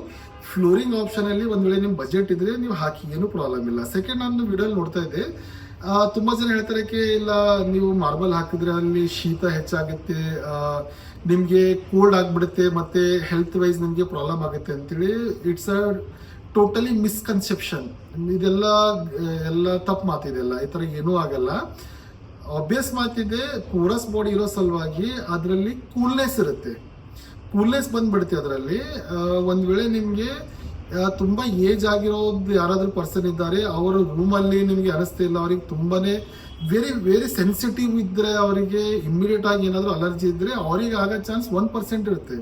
Speaker 1: ಫ್ಲೋರಿಂಗ್ ಆಪ್ಷನ್ ಅಲ್ಲಿ ಒಂದ್ ವೇಳೆ ನಿಮ್ ಬಜೆಟ್ ಇದ್ರೆ ನೀವು ಹಾಕಿ, ಏನು ಪ್ರಾಬ್ಲಮ್ ಇಲ್ಲ. ಸೆಕೆಂಡ್ ನಾನು ವಿಡಿಯೋ ನೋಡ್ತಾ ಇದ್ದೆ. ತುಂಬಾ ಜನ ಹೇಳ್ತಾರೆ ಕಿ, ಇಲ್ಲ, ನೀವು ಮಾರ್ಬಲ್ ಹಾಕಿದ್ರೆ ಅಲ್ಲಿ ಶೀತ ಹೆಚ್ಚಾಗುತ್ತೆ ನಿಮಗೆ ಕೋಲ್ಡ್ ಆಗ್ಬಿಡುತ್ತೆ, ಮತ್ತೆ ಹೆಲ್ತ್ ವೈಸ್ ನಿಮ್ಗೆ ಪ್ರಾಬ್ಲಮ್ ಆಗುತ್ತೆ ಅಂತೇಳಿ ಇಟ್ಸ್ ಅ ಟೋಟಲಿ ಮಿಸ್ಕನ್ಸೆಪ್ಷನ್ ಇದೆಲ್ಲ ಎಲ್ಲ ತಪ್ಪು ಮಾತಿದೆಲ್ಲ ಈ ತರ ಏನೂ ಆಗಲ್ಲ. ಆಬ್ವಿಯಸ್ ಮಾತಿದೆ ಕೋರಸ್ ಬಾಡಿ ಇರೋ ಸಲುವಾಗಿ ಅದರಲ್ಲಿ ಕೂಲ್ನೆಸ್ ಇರುತ್ತೆ. ಕೂಲ್ನೆಸ್ ಬಂದ್ಬಿಡುತ್ತೆ ಅದರಲ್ಲಿ. ಒಂದು ವೇಳೆ ನಿಮಗೆ ತುಂಬಾ ಏಜ್ ಆಗಿರೋದು ಯಾರಾದರೂ ಪರ್ಸನ್ ಇದ್ದಾರೆ, ಅವರ ರೂಮಲ್ಲಿ ನಿಮಗೆ ನಿಮ್ಗೆ ಅನಿಸ್ತಾ ಇಲ್ಲ, ಅವ್ರಿಗೆ ತುಂಬಾನೇ ವೆರಿ ವೆರಿ ಸೆನ್ಸಿಟಿವ್ ಇದ್ದರೆ ಅವರಿಗೆ ಇಮಿಡಿಯೇಟ್ ಆಗಿ ಏನಾದ್ರು ಅಲರ್ಜಿ ಇದ್ದರೆ ಅವ್ರಿಗೆ ಆಗೋ ಚಾನ್ಸ್ ಒನ್ ಪರ್ಸೆಂಟ್ ಇರುತ್ತೆ.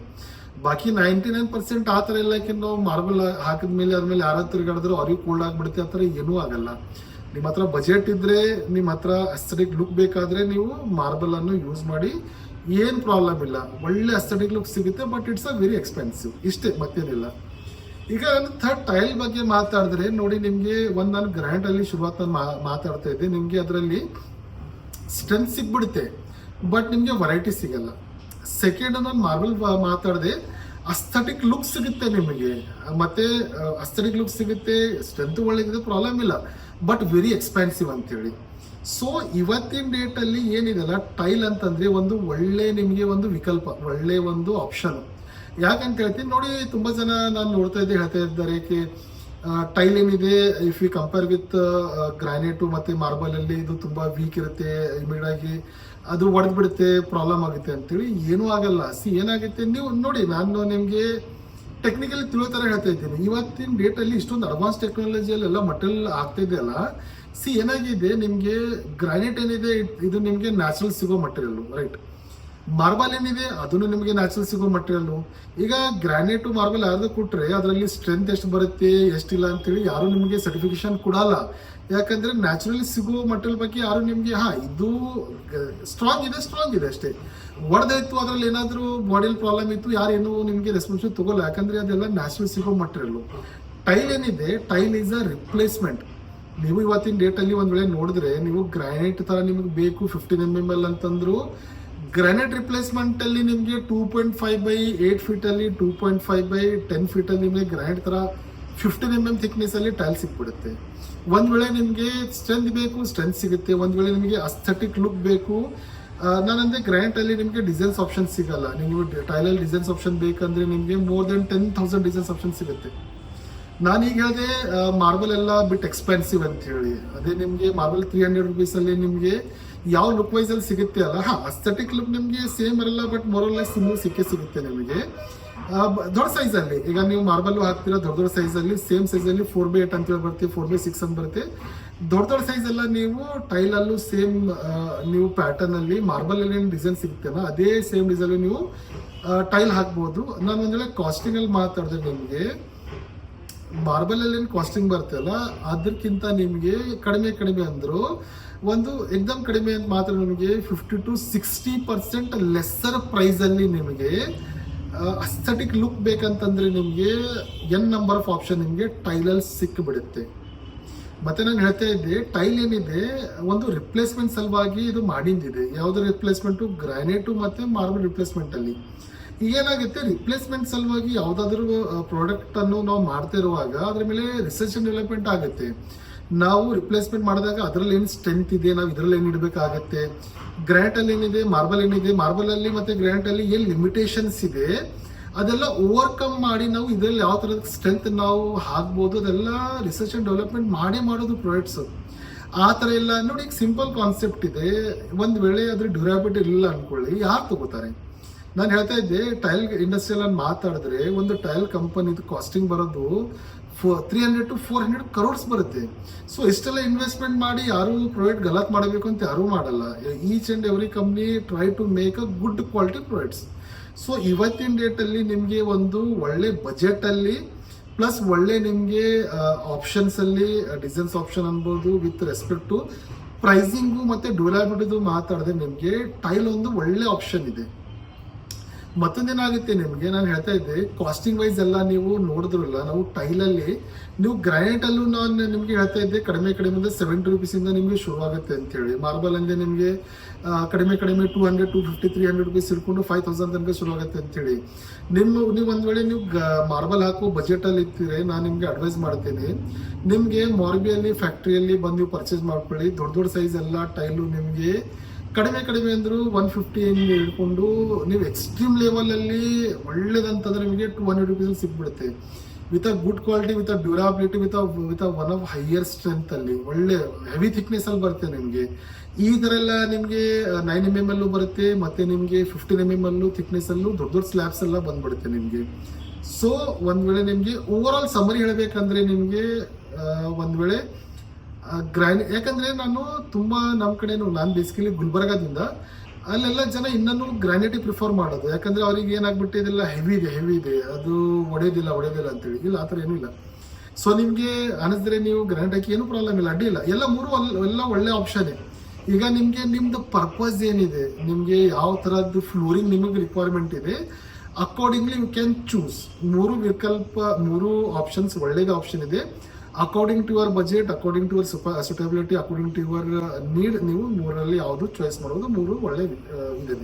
Speaker 1: ಬಾಕಿ ನೈಂಟಿ ನೈನ್ ಪರ್ಸೆಂಟ್ ಆ ಥರ ಯಾಕೆಂದ್ರೆ ಮಾರ್ಬಲ್ ಹಾಕಿದ್ಮೇಲೆ ಅದ್ಮೇಲೆ ಯಾರು ತಿರುಗಾಡಿದ್ರು ಅವ್ರಿಗೆ ಕೋಲ್ಡ್ ಆಗ್ಬಿಡುತ್ತೆ, ಆ ಥರ ಏನೂ ಆಗಲ್ಲ. ನಿಮ್ಮ ಹತ್ರ ಬಜೆಟ್ ಇದ್ದರೆ ನಿಮ್ಮ ಹತ್ರ ಅಸ್ಥೆಟಿಕ್ ಲುಕ್ ಬೇಕಾದ್ರೆ ನೀವು ಮಾರ್ಬಲ್ ಅನ್ನು ಯೂಸ್ ಮಾಡಿ ಏನ್ ಪ್ರಾಬ್ಲಮ್ ಇಲ್ಲ. ಒಳ್ಳೆ ಅಸ್ಥೆಟಿಕ್ ಲುಕ್ ಸಿಗುತ್ತೆ but it's a very expensive ಇಷ್ಟೇ, ಮತ್ತೇನಿಲ್ಲ. ಈಗ ನಾನು ಥರ್ಡ್ ಟೈಲ್ ಬಗ್ಗೆ ಮಾತಾಡಿದ್ರೆ, ನೋಡಿ ನಿಮಗೆ ಒಂದು ನಾನು ಗ್ರ್ಯಾಂಡ್ ಅಲ್ಲಿ ಶುರುವಾತ್ ನಾನು ಮಾತಾಡ್ತಾ ಇದ್ದೆ. ನಿಮ್ಗೆ ಅದರಲ್ಲಿ ಸ್ಟ್ರೆಂತ್ ಸಿಗ್ಬಿಡುತ್ತೆ ಬಟ್ ನಿಮಗೆ ವೆರೈಟಿ ಸಿಗಲ್ಲ. ಸೆಕೆಂಡ್ ನಾನು ಮಾರ್ಬಲ್ ಮಾತಾಡಿದೆ ಅಸ್ಥೆಟಿಕ್ ಲುಕ್ ಸಿಗುತ್ತೆ ನಿಮಗೆ. ಮತ್ತೆ ಅಸ್ಥೆಟಿಕ್ ಲುಕ್ ಸಿಗುತ್ತೆ ಸ್ಟ್ರೆಂತ್ ಒಳ್ಳೆ ಪ್ರಾಬ್ಲಮ್ ಇಲ್ಲ. ಬಟ್ ವೆರಿ ಎಕ್ಸ್ಪೆನ್ಸಿವ್ ಅಂತೇಳಿ. ಸೊ ಇವತ್ತಿನ ಡೇಟ್ ಅಲ್ಲಿ ಏನಿದೆಲ್ಲ? ಟೈಲ್ ಅಂತಂದ್ರೆ ಒಂದು ಒಳ್ಳೆ ನಿಮಗೆ ಒಂದು ವಿಕಲ್ಪ, ಒಳ್ಳೆ ಒಂದು ಆಪ್ಷನ್ ಯಾಕಂತ ಹೇಳ್ತೀನಿ, ನೋಡಿ, ತುಂಬಾ ಜನ ನಾನು ನೋಡ್ತಾ ಇದ್ದೆ, ಹೇಳ್ತಾ ಇದ್ದಾರೆ ಟೈಲ್ ಏನಿದೆ if you compare with granite ಮತ್ತೆ ಮಾರ್ಬಲ್ ಅಲ್ಲಿ ಇದು ತುಂಬಾ ವೀಕ್ ಇರುತ್ತೆ ಇಮಿಡಾಗಿ ಅದು ಒಡೆದು ಬಿಡುತ್ತೆ ಪ್ರಾಬ್ಲಮ್ ಆಗುತ್ತೆ ಅಂತೇಳಿ ಏನೂ ಆಗಲ್ಲ. ಸಿ ಏನಾಗುತ್ತೆ, ನೀವು ನೋಡಿ, ನಾನು ನಿಮಗೆ ಟೆಕ್ನಿಕಲಿ ತಿಳಿಯೋ ತರ ಹೇಳ್ತಾ ಇದ್ದೀನಿ. ಇವತ್ತಿನ ಡೇಟ್ ಅಲ್ಲಿ ಇಷ್ಟೊಂದು ಅಡ್ವಾನ್ಸ್ ಟೆಕ್ನಾಲಜಿಯಲ್ಲೆಲ್ಲ ಮಟೀರಿಯಲ್ ಆಗ್ತಾ ಇದೆಯಲ್ಲ ಸಿ ಏನಾಗಿದೆ? ನಿಮಗೆ ಗ್ರಾನೈಟ್ ಏನಿದೆ, ಇದ್- ನಿಮಗೆ ನ್ಯಾಚುರಲ್ ಸಿಗೋ ಮಟೀರಿಯಲ್ ರೈಟ್ ಮಾರ್ಬಲ್ ಏನಿದೆ, ಅದನ್ನು ನಿಮಗೆ ನ್ಯಾಚುರಲ್ ಸಿಗೋ ಮಟೀರಿಯಲ್ ಈಗ ಗ್ರಾನೈಟ್ ಮಾರ್ಬಲ್ ಯಾರು ಕೊಟ್ಟರೆ ಅದರಲ್ಲಿ ಸ್ಟ್ರೆಂತ್ ಎಷ್ಟು ಬರುತ್ತೆ, ಎಷ್ಟಿಲ್ಲ ಅಂತೇಳಿ ಯಾರು ನಿಮಗೆ ಸರ್ಟಿಫಿಕೇಶನ್ ಕೊಡಲ್ಲ. ಯಾಕಂದ್ರೆ ನ್ಯಾಚುರಲಿ ಸಿಗೋ ಮಟೀರಿಯಲ್ ಬಗ್ಗೆ ಯಾರು ನಿಮಗೆ, ಹಾ, ಇದು ಸ್ಟ್ರಾಂಗ್ ಇದೆ ಸ್ಟ್ರಾಂಗ್ ಇದೆ ಅಷ್ಟೇ. ಒಡೆದಾಯ್ತು, ಅದ್ರಲ್ಲಿ ಏನಾದರೂ ಬಾಡಿಲ್ ಪ್ರಾಬ್ಲಮ್ ಇತ್ತು ಯಾರೇನು ನಿಮಗೆ ರೆಸ್ಪಾನ್ಸಿಬಲ್ ತಗೋಲ್ಲ. ಯಾಕಂದ್ರೆ ಅದೆಲ್ಲ ನ್ಯಾಚುರಲ್ ಸಿಗೋ ಮಟೀರಿಯಲ್ ಟೈಲ್ ಏನಿದೆ ಟೈಲ್ ಈಸ್ ಅ ರಿಪ್ಲೇಸ್ಮೆಂಟ್ ನೀವು ಇವತ್ತಿನ ಡೇಟ್ ಅಲ್ಲಿ ಒಂದ್ ವೇಳೆ ನೋಡಿದ್ರೆ ನೀವು ಗ್ರಾನೈಟ್ ತರ ನಿಮಗೆ ಬೇಕು ಫಿಫ್ಟೀನ್ ಎಂ ಎಂ ಎಲ್ ಅಂತಂದ್ರು ಗ್ರಾನೈಟ್ ರಿಪ್ಲೇಸ್ಮೆಂಟ್ ಅಲ್ಲಿ ನಿಮಗೆ two point five by eight feet ಅಲ್ಲಿ two point five by ten feet ಅಲ್ಲಿ ನಿಮಗೆ ಗ್ರಾನೈಟ್ ತರ ಫಿಫ್ಟೀನ್ ಎಂ ಎಂ ಥಿಕ್ನೆಸ್ ಅಲ್ಲಿ ಟೈಲ್ ಸಿಕ್ಬಿಡುತ್ತೆ. ಒಂದ್ ವೇಳೆ ನಿಮಗೆ ಸ್ಟ್ರೆಂತ್ ಬೇಕು ಸ್ಟ್ರೆಂತ್ ಸಿಗುತ್ತೆ. ಒಂದ್ ವೇಳೆ ನಿಮಗೆ ಅಸ್ಥೆಟಿಕ್ ಲುಕ್ ಬೇಕು ನಾನು ನಾನಂದ್ರೆ ಗ್ರಾನೈಟ್ ಅಲ್ಲಿ ನಿಮಗೆ ಡಿಸೈನ್ಸ್ ಆಪ್ಷನ್ ಸಿಗಲ್ಲ. ನೀವು ಟೈಲಲ್ಲಿ ಡಿಸೈನ್ಸ್ ಆಪ್ಷನ್ ಬೇಕಂದ್ರೆ ನಿಮಗೆ more than ten thousand designs option ಸಿಗುತ್ತೆ. ನಾನೀಗ ಹೇಳಿದೆ ಮಾರ್ಬಲ್ ಎಲ್ಲ ಬಿಟ್ ಎಕ್ಸ್ಪೆನ್ಸಿವ್ ಅಂತ ಹೇಳಿ. ಅದೇ ನಿಮಗೆ ಮಾರ್ಬಲ್ ತ್ರೀ ಹಂಡ್ರೆಡ್ ರುಪೀಸ್ ಅಲ್ಲಿ ನಿಮಗೆ ಯಾವ ಲುಕ್ ವೈಸ್ ಅಲ್ಲಿ ಸಿಗುತ್ತೆ ಅಲ್ಲ? ಹಾ ಅಸ್ಥೆಟಿಕ್ ಲುಕ್ ನಿಮಗೆ ಸೇಮ್ ಇರಲ್ಲ ಬಟ್ ಮೊರಲ್ಲ ಸಿಮ್ಮು ಸಿಕ್ಕೇ ಸಿಗುತ್ತೆ ನಿಮಗೆ. ದೊಡ್ಡ ಸೈಜ್ ಅಲ್ಲಿ. ಈಗ ನೀವು ಮಾರ್ಬಲ್ ಹಾಕ್ತೀರಾ, ದೊಡ್ಡ ದೊಡ್ಡ ಸೈಜ್ ಅಲ್ಲಿ ಸೇಮ್ ಸೈಜ್ ಅಲ್ಲಿ ಫೋರ್ ಬೈ ಏಟ್ ಅಂತ ಹೇಳಿ ಬರುತ್ತೆ ಫೋರ್ ಬೈ ಸಿಕ್ಸ್ ಅಂತ ಬರುತ್ತೆ. ದೊಡ್ಡ ದೊಡ್ಡ ಸೈಜ್ ಎಲ್ಲ ನೀವು ಟೈಲ್ ಅಲ್ಲೂ ಸೇಮ್ ನೀವು ಪ್ಯಾಟರ್ನ್ ಅಲ್ಲಿ ಮಾರ್ಬಲ್ ಅಲ್ಲಿ ಏನು ಡಿಸೈನ್ ಸಿಗುತ್ತಲ್ಲ ಅದೇ ಸೇಮ್ ಡಿಸೈನ್ ನೀವು ಟೈಲ್ ಹಾಕ್ಬೋದು. ನಾನು ವೇಳೆ ಕಾಸ್ಟಿಂಗ್ ಅಲ್ಲಿ ಮಾತಾಡಿದೆ ನಿಮಗೆ. ಮಾರ್ಬಲ್ ಅಲ್ಲಿ ಏನು ಕಾಸ್ಟಿಂಗ್ ಬರ್ತಲ್ಲ ಅದಕ್ಕಿಂತ ನಿಮಗೆ ಕಡಿಮೆ ಕಡಿಮೆ ಅಂದ್ರು, ಒಂದು ಎಕ್ದಮ್ ಕಡಿಮೆ ಅಂತ ಮಾತ್ರ ನಿಮಗೆ fifty to sixty percent lesser ಪ್ರೈಸಲ್ಲಿ ನಿಮಗೆ ಅಸ್ಥೆಟಿಕ್ ಲುಕ್ ಬೇಕಂತಂದ್ರೆ ನಿಮಗೆ ಎನ್ ನಂಬರ್ ಆಫ್ ಆಪ್ಷನ್ ನಿಮಗೆ ಟೈಲಲ್ಲಿ ಸಿಕ್ಕಿಬಿಡುತ್ತೆ ಮತ್ತೆ ನಾನು ಹೇಳ್ತಾ ಇದ್ದೆ ಟೈಲ್ ಏನಿದೆ, ಒಂದು ರಿಪ್ಲೇಸ್ಮೆಂಟ್ ಸಲುವಾಗಿ ಇದು ಮಾಡಿದ್ದಿದೆ ಯಾವುದೇ ರಿಪ್ಲೇಸ್ಮೆಂಟು ಗ್ರಾನೈಟು ಮತ್ತು ಮಾರ್ಬಲ್ ರಿಪ್ಲೇಸ್ಮೆಂಟ್ ಅಲ್ಲಿ ಈಗ ಏನಾಗುತ್ತೆ ರಿಪ್ಲೇಸ್ಮೆಂಟ್ ಸಲುವಾಗಿ ಯಾವುದಾದ್ರೂ ಪ್ರಾಡಕ್ಟ್ ಅನ್ನು ನಾವು ಮಾಡ್ತಾ ಇರುವಾಗ ಅದ್ರ ಮೇಲೆ ರಿಸರ್ಚ್ ಅಂಡ್ ಡೆವಲಪ್ಮೆಂಟ್ ಆಗುತ್ತೆ. ನಾವು ರಿಪ್ಲೇಸ್ಮೆಂಟ್ ಮಾಡಿದಾಗ ಅದರಲ್ಲಿ ಏನು ಸ್ಟ್ರೆಂತ್ ಇದೆ, ನಾವು ಇದರಲ್ಲಿ ಏನು ಇಡಬೇಕಾಗತ್ತೆ? ಗ್ರಾನೈಟ್ ಅಲ್ಲಿ ಏನಿದೆ ಮಾರ್ಬಲ್ ಏನಿದೆ ಮಾರ್ಬಲ್ ಅಲ್ಲಿ ಮತ್ತೆ ಅಲ್ಲಿ ಏನ್ ಲಿಮಿಟೇಷನ್ಸ್ ಇದೆ? ಅದೆಲ್ಲ ಓವರ್ಕಮ್ ಮಾಡಿ ನಾವು ಇದರಲ್ಲಿ ಯಾವ ಥರದ ಸ್ಟ್ರೆಂತ್ ನಾವು ಹಾಕ್ಬೋದು, ಅದೆಲ್ಲ ರಿಸರ್ಚ್ ಅಂಡ್ ಡೆವಲಪ್ಮೆಂಟ್ ಮಾಡೇ ಮಾಡೋದು ಪ್ರಾಡಕ್ಟ್ಸ್ ಆ ಥರ ಎಲ್ಲ ನೋಡಿ ಸಿಂಪಲ್ ಕಾನ್ಸೆಪ್ಟ್ ಇದೆ. ಒಂದು ವೇಳೆ ಅದ್ರ ಡ್ಯೂರಾಬಿಲಿಟಿ ಇಲ್ಲ ಅನ್ಕೊಳ್ಳಿ, ಯಾರು ತಗೋತಾರೆ? ನಾನು ಹೇಳ್ತಾ ಇದ್ದೆ ಟೈಲ್ ಇಂಡಸ್ಟ್ರಿಯಲ್ ಮಾತಾಡಿದ್ರೆ ಒಂದು ಟೈಲ್ ಕಂಪನಿದು ಕಾಸ್ಟಿಂಗ್ ಬರೋದು three hundred to four hundred crores ಬರುತ್ತೆ. ಸೊ ಇಷ್ಟೆಲ್ಲ ಇನ್ವೆಸ್ಟ್ಮೆಂಟ್ ಮಾಡಿ ಯಾರು ಪ್ರೊಡಕ್ಟ್ ಗಲತ್ ಮಾಡಬೇಕು ಅಂತ ಯಾರೂ ಮಾಡಲ್ಲ. Each and every company try to make a good quality products so ಇವತ್ತಿನ ಡೇಟಲ್ಲಿ ನಿಮಗೆ ಒಂದು ಒಳ್ಳೆ ಬಜೆಟಲ್ಲಿ ಪ್ಲಸ್ ಒಳ್ಳೆ ನಿಮಗೆ ಆಪ್ಷನ್ಸ್ ಅಲ್ಲಿ ಡಿಸೈನ್ಸ್ ಆಪ್ಷನ್ ಅನ್ಬೋದು ವಿತ್ ರೆಸ್ಪೆಕ್ಟ್ ಟು ಪ್ರೈಸಿಂಗು ಮತ್ತೆ ಡ್ಯೂರಾಬಿಲಿಟಿದು ಮಾತಾಡಿದ್ರೆ ನಿಮಗೆ ಟೈಲ್ ಒಂದು ಒಳ್ಳೆ ಆಪ್ಷನ್ ಇದೆ. ಮತ್ತೊಂದೇನಾಗುತ್ತೆ ನಿಮಗೆ ನಾನು ಹೇಳ್ತಾ ಇದ್ದೆ ಕಾಸ್ಟಿಂಗ್ ವೈಸ್ ಎಲ್ಲ ನೀವು ನೋಡಿದ್ರಲ್ಲ, ನಾವು ಟೈಲಲ್ಲಿ ನೀವು ಗ್ರಾನೈಟ್ ಅಲ್ಲೂ ನಾನು ನಿಮಗೆ ಹೇಳ್ತಾ ಇದ್ದೆ, ಕಡಿಮೆ ಕಡಿಮೆ ಅಂದ್ರೆ ಸೆವೆಂಟಿ ರುಪೀಸಿಂದ ನಿಮಗೆ ಶುರುವಾಗುತ್ತೆ ಅಂತೇಳಿ. ಮಾರ್ಬಲ್ ಅಂದ್ರೆ ನಿಮಗೆ ಕಡಿಮೆ ಕಡಿಮೆ two hundred to fifty three hundred rupees ಹಿಡ್ಕೊಂಡು ಫೈವ್ ತೌಸಂಡ್ ತನಕ ಶುರು ಆಗುತ್ತೆ ಅಂತೇಳಿ. ನಿಮ್ಮ, ನೀವು ಒಂದು ವೇಳೆ ನೀವು ಮಾರ್ಬಲ್ ಹಾಕೋ ಬಜೆಟ್ ಅಲ್ಲಿ ಇರ್ತೀರಿ, ನಾನು ನಿಮಗೆ ಅಡ್ವೈಸ್ ಮಾಡ್ತೀನಿ. ನಿಮಗೆ ಮಾರ್ಬಿಯಲ್ಲಿ ಫ್ಯಾಕ್ಟ್ರಿಯಲ್ಲಿ ಬಂದು ನೀವು ಪರ್ಚೇಸ್ ಮಾಡ್ಕೊಳ್ಳಿ. ದೊಡ್ಡ ದೊಡ್ಡ ಸೈಜ್ ಎಲ್ಲ ಟೈಲು ನಿಮ್ಗೆ ಕಡಿಮೆ ಕಡಿಮೆ ಅಂದರೂ ಒನ್ ಫಿಫ್ಟಿ ಹಿಂಗೆ ಹಿಡ್ಕೊಂಡು ನೀವು ಎಕ್ಸ್ಟ್ರೀಮ್ ಲೆವೆಲಲ್ಲಿ ಒಳ್ಳೇದಂತಂದ್ರೆ ನಿಮಗೆ ಟೂ ಹಂಡ್ರೆಡ್ ರುಪೀಸ್ ಸಿಕ್ಬಿಡುತ್ತೆ with a good quality with a durability with with one of higher strength ಅಲ್ಲಿ, ಒಳ್ಳೆ ಹೆವಿ ಥಿಕ್ನೆಸ್ ಅಲ್ಲಿ ಬರುತ್ತೆ ನಿಮಗೆ. ಈ ತರ ಎಲ್ಲ ನಿಮಗೆ ನೈನ್ ಎಂ ಎಂ ಅಲ್ಲೂ ಬರುತ್ತೆ, ಮತ್ತೆ ನಿಮಗೆ ಫಿಫ್ಟೀನ್ ಎಂ ಎಂ ಅಲ್ಲೂ ಥಿಕ್ನೆಸ್ ಅಲ್ಲೂ ದೊಡ್ಡ ದೊಡ್ಡ ಸ್ಲ್ಯಾಬ್ಸ್ ಎಲ್ಲ ಬಂದ್ಬಿಡುತ್ತೆ ನಿಮಗೆ. ಸೊ ಒಂದ್ ವೇಳೆ ನಿಮಗೆ ಓವರ್ ಆಲ್ ಸಮರಿ ಹೇಳಬೇಕಂದ್ರೆ ನಿಮಗೆ ಒಂದ್ ವೇಳೆ ಗ್ರೈನ್ ಯಾಕಂದ್ರೆ ನಾನು ತುಂಬಾ ನಮ್ಮ ಕಡೆನು, ನಾನು ಬೇಸಿಕಲಿ ಗುಲ್ಬರ್ಗಾದಿಂದ, ಅಲ್ಲೆಲ್ಲ ಜನ ಇನ್ನೂ ಗ್ರ್ಯಾನೈಟಿ ಪ್ರಿಫರ್ ಮಾಡೋದು. ಯಾಕಂದ್ರೆ ಅವ್ರಿಗೆ ಏನಾಗ್ಬಿಟ್ಟಿದೆಲ್ಲ ಹೆವಿ ಇದೆ ಹೆವಿ ಇದೆ. ಅದು ಒಡೆಯೋದಿಲ್ಲ ಒಡೆಯೋದಿಲ್ಲ ಅಂತೇಳಿ. ಇಲ್ಲ, ಆ ಥರ ಏನೂ ಇಲ್ಲ. ಸೊ ನಿಮಗೆ ಅನಿಸಿದ್ರೆ ನೀವು ಗ್ರಾನೈಟ್ ಹಾಕಿ ಏನು ಪ್ರಾಬ್ಲಮ್ ಇಲ್ಲ, ಅಡ್ಡಿ ಇಲ್ಲ. ಎಲ್ಲ ಮೂರು ಎಲ್ಲ ಒಳ್ಳೆ ಆಪ್ಷನ್ ಈಗ ನಿಮಗೆ ನಿಮ್ದು ಪರ್ಪಸ್ ಏನಿದೆ? ನಿಮಗೆ ಯಾವ ಥರದ್ದು ಫ್ಲೋರಿಂಗ್ ನಿಮಗೆ ರಿಕ್ವೈರ್ಮೆಂಟ್ ಇದೆ? ಅಕಾರ್ಡಿಂಗ್ಲಿ ಯು ಕ್ಯಾನ್ ಚೂಸ್ ಮೂರು ವಿಕಲ್ಪ, ಮೂರು ಆಪ್ಷನ್ಸ್ ಒಳ್ಳೇದು ಆಪ್ಷನ್ ಇದೆ. According to your budget according to your suitability according to your need ನೀವು ಮೂರಲ್ಲಿ ಯಾವುದು ಚಾಯ್ಸ್ ಮಾಡೋದು ಮೂರು ಒಳ್ಳೆ ಆ, ಇದೆ.